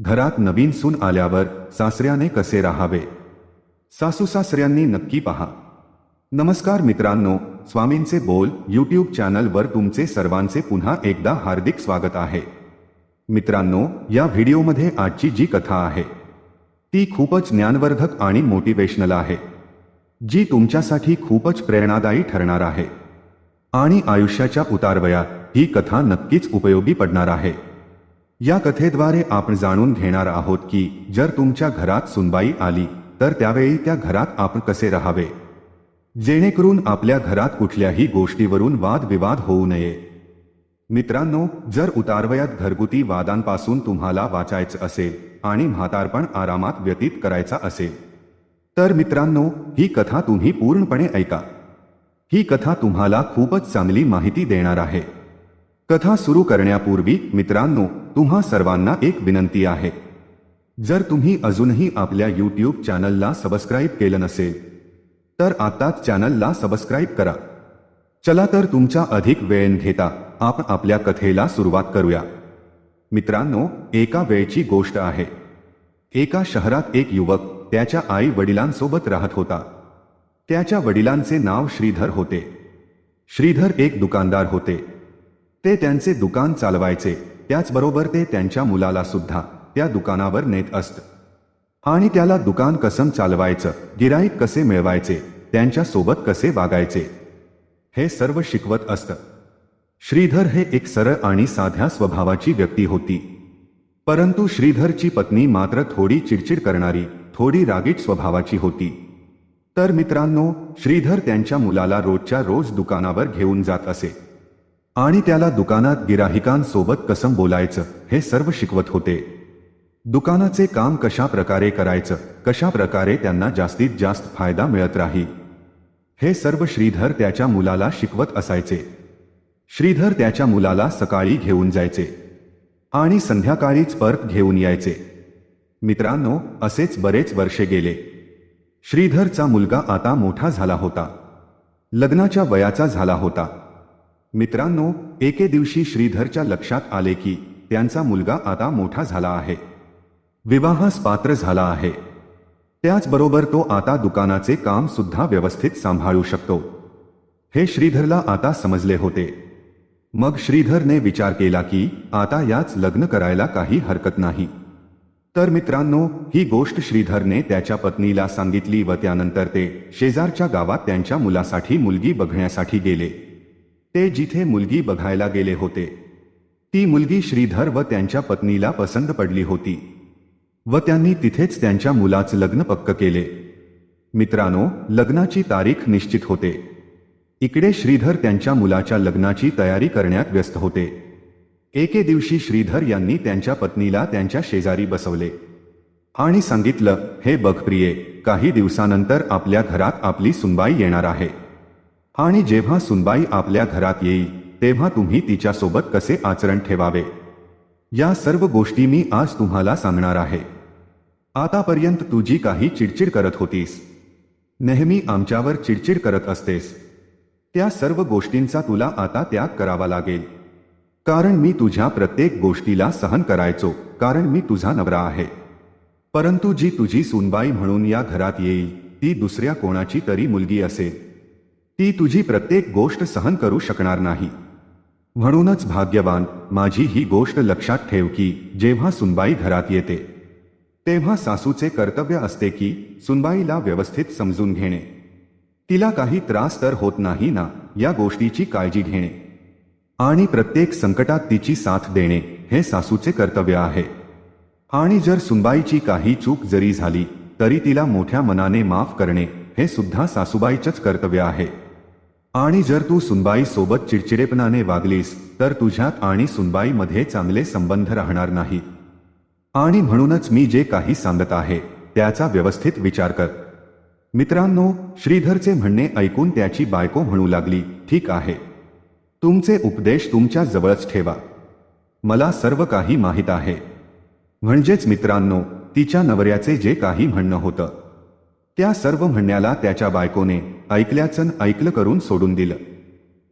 घरात नवीन सून आल्यावर सासऱ्याने कसे राहावे? सासू सासऱ्यांनी नक्की पहा. नमस्कार मित्रांनो, स्वामींचे बोल यूट्यूब चॅनलवर तुमचे सर्वांचे पुन्हा एकदा हार्दिक स्वागत आहे. मित्रांनो, या व्हिडिओमध्ये आजची जी कथा आहे, ती खूपच ज्ञानवर्धक आणि मोटिवेशनल आहे, जी तुमच्यासाठी खूपच प्रेरणादायी ठरणार आहे. आणि आयुष्याच्या उतारवयात ही कथा नक्कीच उपयोगी पडणार आहे. या कथेद्वारे आपण जाणून घेणार आहोत की जर तुमच्या घरात सुनबाई आली तर त्यावेळी त्या घरात आपण कसे राहावे? जेणेकरून आपल्या घरात कुठल्याही गोष्टीवरून वादविवाद होऊ नये. मित्रांनो जर उतारवयात घरगुती वादांपासून तुम्हाला वाचायचं असेल आणि म्हातारपण आरामात व्यतीत करायचा असेल तर मित्रांनो ही कथा तुम्ही पूर्णपणे ऐका. ही कथा तुम्हाला खूपच चांगली माहिती देणार आहे. कथा सुरू करण्यापूर्वी मित्रांनो तुम्हा सर्वांना एक विनंती आहे. जर तुम्ही अजूनही आपल्या यूट्यूब चॅनलला सबस्क्राईब केलं नसेल तर आताच चॅनलला सबस्क्राईब करा. चला तर तुमच्या अधिक वेळ घेता आपण आपल्या कथेला सुरुवात करूया. मित्रांनो एका वेळची गोष्ट आहे. एका शहरात एक युवक त्याच्या आई वडिलांसोबत राहत होता. त्याच्या वडिलांचे नाव श्रीधर होते. श्रीधर एक दुकानदार होते. ते त्यांचे दुकान चालवायचे. त्याचबरोबर ते त्यांच्या मुलाला सुद्धा त्या दुकानावर नेत असत. आणि त्याला दुकान कसं चालवायचं गिराईक कसे मिळवायचे त्यांच्यासोबत कसे वागायचे हे सर्व शिकवत असत. श्रीधर हे एक सरळ आणि साध्या स्वभावाची व्यक्ती होती. परंतु श्रीधरची पत्नी मात्र थोडी चिडचिड करणारी थोडी रागीट स्वभावाची होती. तर मित्रांनो श्रीधर त्यांच्या मुलाला रोजच्या रोज दुकानावर घेऊन जात असे. आणि त्याला दुकानात गिराहिकांसोबत कसं बोलायचं हे सर्व शिकवत होते. दुकानाचे काम कशा प्रकारे करायचं कशा प्रकारे त्यांना जास्तीत जास्त फायदा मिळत राही. हे सर्व श्रीधर त्याच्या मुलाला शिकवत असायचे. श्रीधर त्याच्या मुलाला सकाळी घेऊन जायचे. आणि संध्याकाळीच परत घेऊन यायचे. मित्रांनो असेच बरेच वर्षे गेले. श्रीधरचा मुलगा आता मोठा झाला होता. लग्नाच्या वयाचा झाला होता. मित्रांनो एके दिवशी श्रीधरच्या लक्षात आले की त्यांचा मुलगा आता मोठा झाला आहे. विवाहास पात्र झाला आहे. त्याचबरोबर तो आता दुकानाचे काम सुद्धा व्यवस्थित सांभाळू शकतो. हे श्रीधरला आता समजले होते. मग श्रीधरने विचार केला की आता याच लग्न करायला काही हरकत नाही. तर मित्रांनो ही गोष्ट श्रीधरने त्याच्या पत्नीला सांगितली व त्यानंतर ते शेजारच्या गावात त्यांच्या मुलासाठी मुलगी बघण्यासाठी गेले. ते जिथे मुलगी बघायला गेले होते ती मुलगी श्रीधर व त्यांच्या पत्नीला पसंत पडली होती व त्यांनी तिथेच त्यांच्या मुलाचं लग्न पक्क केले. मित्रांनो लग्नाची तारीख निश्चित होते. इकडे श्रीधर त्यांच्या मुलाच्या लग्नाची तयारी करण्यात व्यस्त होते. एके दिवशी श्रीधर यांनी त्यांच्या पत्नीला त्यांच्या शेजारी बसवले आणि सांगितलं हे बघ प्रिये काही दिवसानंतर आपल्या घरात आपली सुनबाई येणार आहे. आणि जेव्हा सुनबाई आपल्या घरात येईल तेव्हा तुम्ही तिच्यासोबत कसे आचरण ठेवावे? या सर्व गोष्टी मी आज तुम्हाला सांगणार आहे. आतापर्यंत तुझी काही चिडचिड करत होतीस. नेहमी आमच्यावर चिडचिड करत असतेस. त्या सर्व गोष्टींचा तुला आता त्याग करावा लागेल. कारण मी तुझ्या प्रत्येक गोष्टीला सहन करायचो कारण मी तुझा नवरा आहे. परंतु जी तुझी सुनबाई म्हणून या घरात येईल ती दुसऱ्या कोणाची तरी मुलगी असेल. ती तुझी प्रत्येक गोष्ट सहन करू शकणार नाही. म्हणूनच भाग्यवान माझी ही गोष्ट लक्षात ठेव की जेव्हा सुनबाई घरात येते तेव्हा सासूचे कर्तव्य असते की सुनबाईला व्यवस्थित समजून घेणे. तिला काही त्रास तर होत नाही ना या गोष्टीची काळजी घेणे. आणि प्रत्येक संकटात तिची साथ देणे हे सासूचे कर्तव्य आहे. आणि जर सुनबाईची काही चूक जरी झाली तरी तिला मोठ्या मनाने माफ करणे हे सुद्धा सासूबाईचंच कर्तव्य आहे. आणि जर तू सुनबाई सोबत चिडचिडेपणाने वागलीस तर तुझ्यात आणि सुनबाईमध्ये चांगले संबंध राहणार नाही. आणि म्हणूनच मी जे काही सांगत आहे त्याचा व्यवस्थित विचार कर. मित्रांनो श्रीधरचे म्हणणे ऐकून त्याची बायको म्हणू लागली ठीक आहे. तुमचे उपदेश तुमच्या जवळच ठेवा. मला सर्व काही माहीत आहे. म्हणजेच मित्रांनो तिच्या नवऱ्याचे जे काही म्हणणं होतं त्या सर्व म्हणण्याला त्याच्या बायकोने ऐकल्याचं ऐकलं करून सोडून दिलं.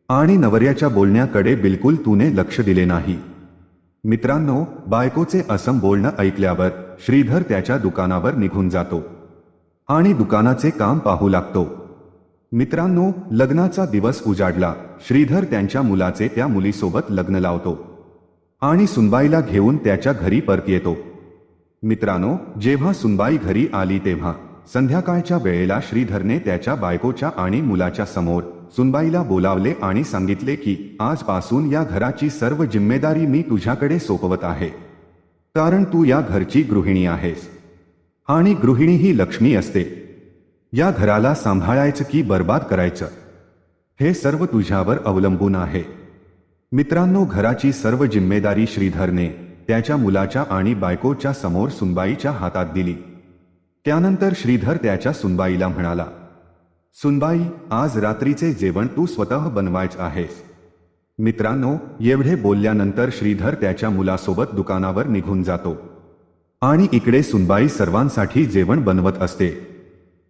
आणि नवऱ्याच्या बोलण्याकडे बिलकुल तूने लक्ष दिले नाही. मित्रांनो बायकोचे असम बोलणं ऐकल्यावर श्रीधर त्याच्या दुकानावर निघून जातो. आणि दुकानाचे काम पाहू लागतो. मित्रांनो लग्नाचा दिवस उजाडला. श्रीधर त्यांच्या मुलाचे त्या मुलीसोबत लग्न लावतो. आणि सुनबाईला घेऊन त्याच्या घरी परत येतो. मित्रांनो जेव्हा सुनबाई घरी आली तेव्हा संध्याकाळच्या वेळेला श्रीधरने त्याच्या बायकोच्या आणि मुलाच्या समोर सुनबाईला बोलावले आणि सांगितले की आजपासून या घराची सर्व जिम्मेदारी मी तुझ्याकडे सोपवत आहे. कारण तू या घरची गृहिणी आहेस. आणि गृहिणी ही लक्ष्मी असते. या घराला सांभाळायचं की बर्बाद करायचं? हे सर्व तुझ्यावर अवलंबून आहे. मित्रांनो घराची सर्व जिम्मेदारी श्रीधरने त्याच्या मुलाच्या आणि बायकोच्या समोर सुनबाईच्या हातात दिली. त्यानंतर श्रीधर त्याच्या सुनबाईला म्हणाला सुनबाई आज रात्रीचे जेवण तू स्वतः बनवायच आहेस. मित्रांनो एवढे बोलल्यानंतर श्रीधर त्याच्या मुलासोबत दुकानावर निघून जातो. आणि इकडे सुनबाई सर्वांसाठी जेवण बनवत असते.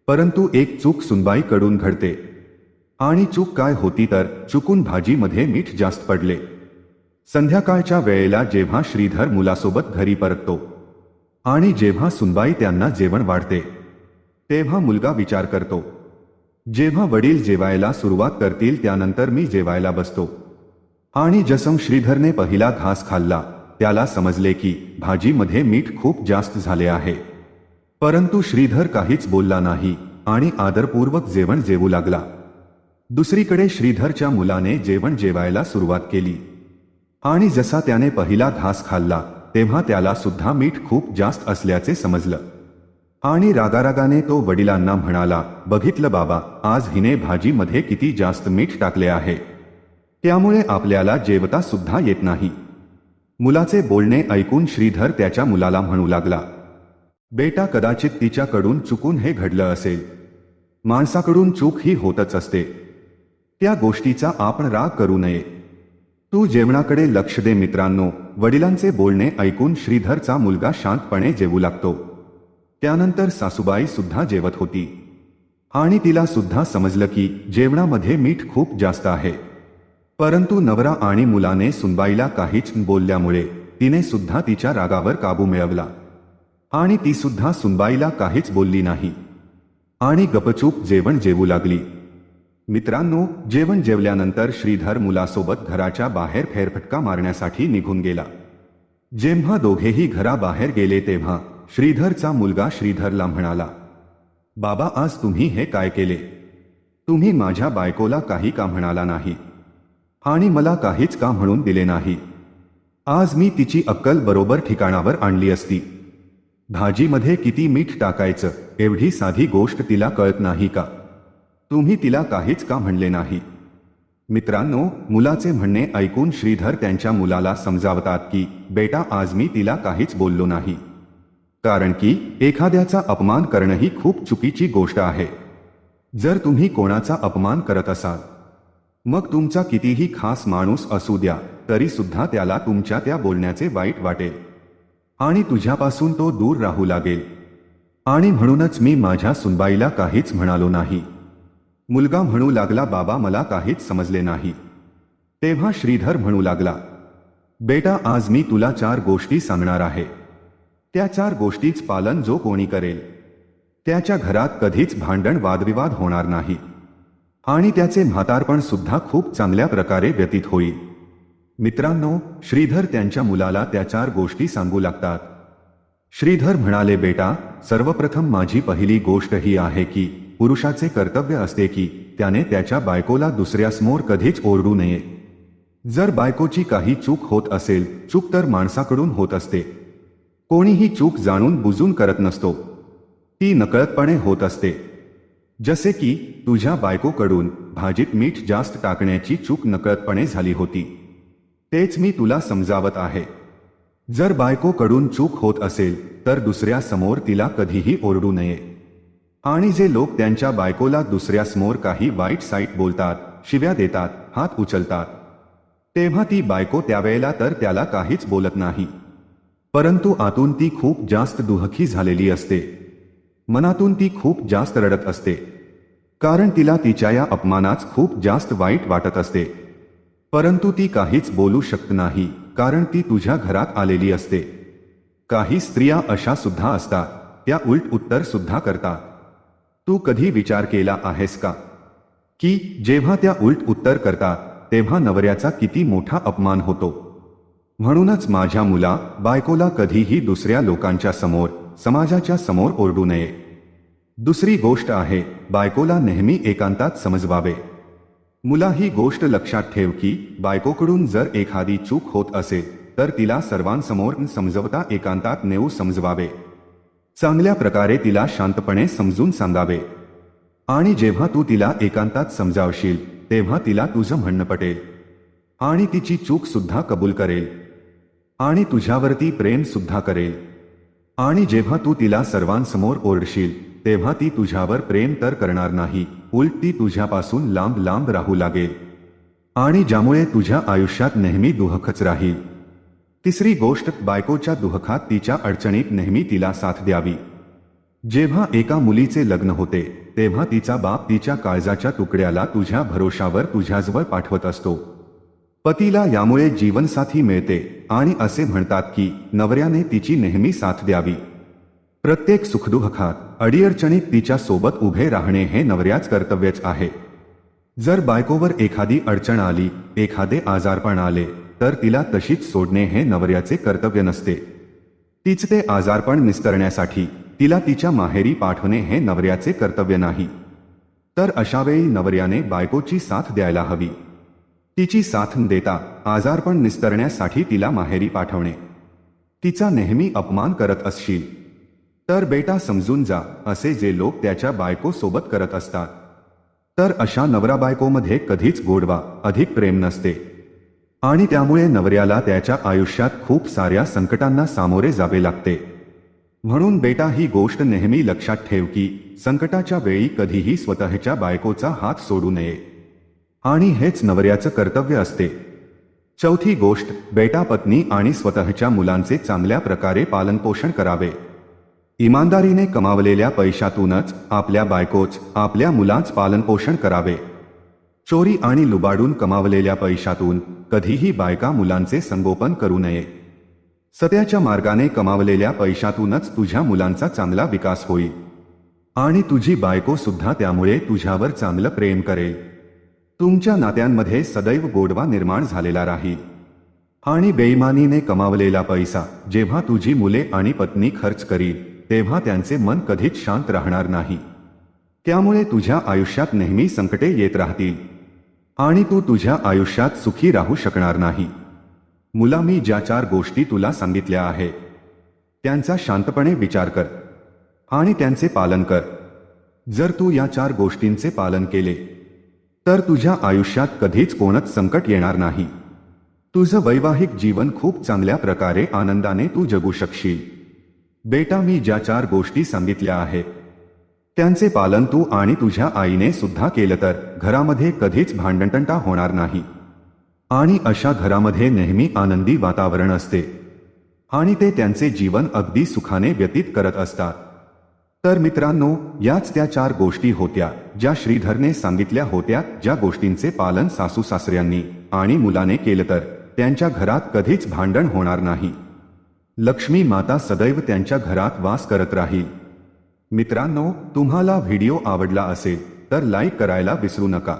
परंतु एक चूक सुनबाईकडून घडते. आणि चूक काय होती तर चुकून भाजीमध्ये मीठ जास्त पडले. संध्याकाळच्या वेळेला जेव्हा श्रीधर मुलासोबत घरी परततो आणि जेव्हा सुनबाई त्यांना जेवण वाढते तेव्हा मुलगा विचार करतो जेव्हा वडील जेवायला सुरुवात करतील त्यानंतर मी जेवायला बसतो. आणि जसम श्रीधरने पहिला घास खाल्ला त्याला समजले की भाजीमध्ये मीठ खूप जास्त झाले आहे. परंतु श्रीधर काहीच बोलला नाही आणि आदरपूर्वक जेवण जेवू लागला. दुसरीकडे श्रीधरच्या मुलाने जेवण जेवायला सुरुवात केली. आणि जसा त्याने पहिला घास खाल्ला तेव्हा त्याला सुद्धा मीठ खूप जास्त असल्याचे समजलं. आणि रागारागाने तो वडिलांना म्हणाला बघितलं बाबा आज हिने भाजीमध्ये किती जास्त मीठ टाकले आहे. त्यामुळे आपल्याला जेवता सुद्धा येत नाही. मुलाचे बोलणे ऐकून श्रीधर त्याच्या मुलाला म्हणू लागला बेटा कदाचित तिच्याकडून चुकून हे घडलं असेल. माणसाकडून चूक ही होतच असते. त्या गोष्टीचा आपण राग करू नये. तू जेवणाकडे लक्ष दे मित्रांनो. वडिलांचे बोलणे ऐकून श्रीधरचा मुलगा शांतपणे जेवू लागतो. त्यानंतर सासूबाई सुद्धा जेवत होती. आणि तिला सुद्धा समजलं की जेवणामध्ये मीठ खूप जास्त आहे. परंतु नवरा आणि मुलाने सुनबाईला काहीच बोलल्यामुळे तिने सुद्धा तिच्या रागावर काबू मिळवला. आणि ती सुद्धा सुनबाईला काहीच बोलली नाही. आणि गपचूप जेवण जेवू लागली. मित्रांनो जेवण जेवल्यानंतर श्रीधर मुलासोबत घराच्या बाहेर फेरफटका मारण्यासाठी निघून गेला. जेव्हा दोघेही घराबाहेर गेले तेव्हा श्रीधरचा मुलगा श्रीधरला म्हणाला बाबा आज तुम्ही हे काय केले? तुम्ही माझ्या बायकोला काही का म्हणाला नाही? आणि मला काहीच का म्हणून दिले नाही? आज मी तिची अक्कल बरोबर ठिकाणावर आणली असती. भाजीमध्ये किती मीठ टाकायचं एवढी साधी गोष्ट तिला कळत नाही का? तुम्ही तिला काहीच का म्हणले नाही? मित्रांनो मुलाचे म्हणणे ऐकून श्रीधर त्यांच्या मुलाला समजावतात की बेटा आज मी तिला काहीच बोललो नाही. कारण की एखाद्याचा अपमान करणं ही खूप चुकीची गोष्ट आहे. जर तुम्ही कोणाचा अपमान करत असाल मग तुमचा कितीही खास माणूस असू द्या तरी सुद्धा त्याला तुमच्या त्या बोलण्याचे वाईट वाटेल. आणि तुझ्यापासून तो दूर राहू लागेल. आणि म्हणूनच मी माझ्या सुनबाईला काहीच म्हणालो नाही. मुलगा म्हणू लागला बाबा मला काहीच समजले नाही. तेव्हा श्रीधर म्हणू लागला बेटा आज मी तुला चार गोष्टी सांगणार आहे. त्या चार गोष्टीच पालन जो कोणी करेल त्याच्या घरात कधीच भांडण वादविवाद होणार नाही. आणि त्याचे म्हातारपण सुद्धा खूप चांगल्या प्रकारे व्यतीत होईल. मित्रांनो श्रीधर त्यांच्या मुलाला त्या चार गोष्टी सांगू लागतात. श्रीधर म्हणाले बेटा सर्वप्रथम माझी पहिली गोष्ट ही आहे की पुरुषाचे कर्तव्य असते की त्याने त्याच्या बायकोला दुसऱ्यासमोर कधीच ओरडू नये. जर बायकोची काही चूक होत असेल चूक तर माणसाकडून होत असते. कोणीही चूक जाणून बुजून करत नसतो. ती नकळतपणे होत असते. जसे की तुझ्या बायकोकडून भाजीत मीठ जास्त टाकण्याची चूक नकळतपणे झाली होती. तेच मी तुला समजावत आहे. जर बायकोकडून चूक होत असेल तर दुसऱ्या समोर तिला कधीही ओरडू नये. आणि जे लोक त्यांच्या बायकोला दुसऱ्यासमोर काही वाईट साईट बोलतात शिव्या देतात हात उचलतात. तेव्हा ती बायको त्यावेळेला तर त्याला काहीच बोलत नाही. परंतु आतून ती खूप जास्त दुहखी झालेली असते. मनातून ती खूप जास्त रडत असते. कारण तिला तिच्या या अपमानाच खूप जास्त वाईट वाटत असते. परंतु ती काहीच बोलू शकत नाही कारण ती तुझ्या घरात आलेली असते. काही स्त्रिया अशा सुद्धा असतात त्या उलट उत्तर सुद्धा करतात. तू कधी विचार केला आहेस का? की जेव्हा त्या उलट उत्तर करतात तेव्हा नवऱ्याचा किती मोठा अपमान होतो. म्हणूनच माझ्या मुला बायकोला कधीही दुसऱ्या लोकांच्या समोर समाजाच्या समोर ओरडू नये. दुसरी गोष्ट आहे बायकोला नेहमी एकांतात समजवावे. मुला ही गोष्ट लक्षात ठेव की बायकोकडून जर एखादी चूक होत असेल तर तिला सर्वांसमोर समजवता एकांतात नेऊ समजवावे. चांगल्या प्रकारे तिला शांतपणे समजून सांगावे. आणि जेव्हा तू तिला एकांतात समजावशील तेव्हा तिला तुझं म्हणणं पटेल. आणि तिची चूक सुद्धा कबूल करेल. आणि तुझ्यावरती प्रेम सुद्धा करेल. आणि जेव्हा तू तिला सर्वांसमोर ओरडशील तेव्हा ती तुझ्यावर प्रेम तर करणार नाही उलट ती तुझ्यापासून लांब लांब राहू लागेल. आणि ज्यामुळे तुझ्या आयुष्यात नेहमी दुहखच राहील. तिसरी गोष्ट बायकोच्या दुहखात तिच्या अडचणीत नेहमी तिला साथ द्यावी. जेव्हा एका मुलीचे लग्न होते तेव्हा तिचा बाप तिच्या काळजाच्या तुकड्याला तुझ्या भरोशावर तुझ्याजवळ पाठवत असतो. पतीला यामुळे जीवनसाथी मिळते आणि असे म्हणतात की नवऱ्याने तिची नेहमी साथ द्यावी. प्रत्येक सुखदुःखात अडीअडचणीत तिच्या सोबत उभे राहणे हे नवऱ्याच कर्तव्यच आहे. जर बायकोवर एखादी अडचण आली एखादे आजारपण आले तर तिला तशीच सोडणे हे नवऱ्याचे कर्तव्य नसते. तीच ते आजारपण निस्तरण्यासाठी तिला तिच्या माहेरी पाठवणे हे नवऱ्याचे कर्तव्य नाही. तर अशावेळी नवऱ्याने बायकोची साथ द्यायला हवी. तिची साथ न देता आजारपण निस्तरण्यासाठी तिला माहेरी पाठवणे. तिचा नेहमी अपमान करत असशील. तर बेटा समजून जा असे जे लोक त्याच्या बायकोसोबत करत असतात. तर अशा नवरा बायकोमध्ये कधीच गोडवा अधिक प्रेम नसते. आणि त्यामुळे नवऱ्याला त्याच्या आयुष्यात खूप साऱ्या संकटांना सामोरे जावे लागते. म्हणून बेटा ही गोष्ट नेहमी लक्षात ठेव की संकटाच्या वेळी कधीही स्वतःच्या बायकोचा हात सोडू नये. आणि हेच नवऱ्याचं कर्तव्य असते. चौथी गोष्ट बेटा पत्नी आणि स्वतःच्या मुलांचे चांगल्या प्रकारे पालनपोषण करावे. इमानदारीने कमावलेल्या पैशातूनच आपल्या बायकोच आपल्या मुलांच पालनपोषण करावे. चोरी आणि लुबाडून कमावलेल्या पैशातून कधीही बायका मुलांचे संगोपन करू नये. सत्याच्या मार्गाने कमावलेल्या पैशातूनच तुझ्या मुलांचा चांगला विकास होईल. आणि तुझी बायको सुद्धा त्यामुळे तुझ्यावर चांगलं प्रेम करेल. तुमच्या नात्यांमध्ये सदैव गोडवा निर्माण झालेला राहील आणि बेईमानीने कमावलेला पैसा जेव्हा तुझी मुले आणि पत्नी खर्च करील तेव्हा त्यांचे मन कधीच शांत राहणार नाही. त्यामुळे तुझ्या आयुष्यात नेहमी संकटे येत राहतील. आणि तू तुझ्या आयुष्यात सुखी राहू शकणार नाही. मुला मी ज्या चार गोष्टी तुला सांगितल्या आहेत त्यांचा शांतपणे विचार कर आणि त्यांचे पालन कर. जर तू या चार गोष्टींचे पालन केले तर तुझ्या आयुष्यात कधीच कोणच संकट येणार नाही. तुझं वैवाहिक जीवन खूप चांगल्या प्रकारे आनंदाने तू जगू शकशील. बेटा मी ज्या चार गोष्टी सांगितल्या आहेत त्यांचे पालन तू आणि तुझ्या आईने सुद्धा केलं तर घरामध्ये कधीच भांडणतंटा होणार नाही. आणि अशा घरामध्ये नेहमी आनंदी वातावरण असते. आणि ते त्यांचे जीवन अगदी सुखाने व्यतीत करत असतात. तर मित्रांनो याच त्या चार गोष्टी होत्या ज्या श्रीधरने सांगितल्या होत्या ज्या गोष्टींचे पालन सासू सासऱ्यांनी आणि मुलाने केलं तर त्यांच्या घरात कधीच भांडण होणार नाही. लक्ष्मी माता सदैव त्यांच्या घरात वास करत राहील. मित्रांनो तुम्हाला व्हिडिओ आवडला असेल तर लाईक करायला विसरू नका.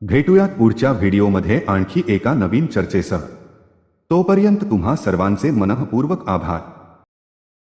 भेटूयात पुढच्या व्हिडिओमध्ये आणखी एका नवीन चर्चेसह. तोपर्यंत तुम्हा सर्वांचे मनःपूर्वक आभार.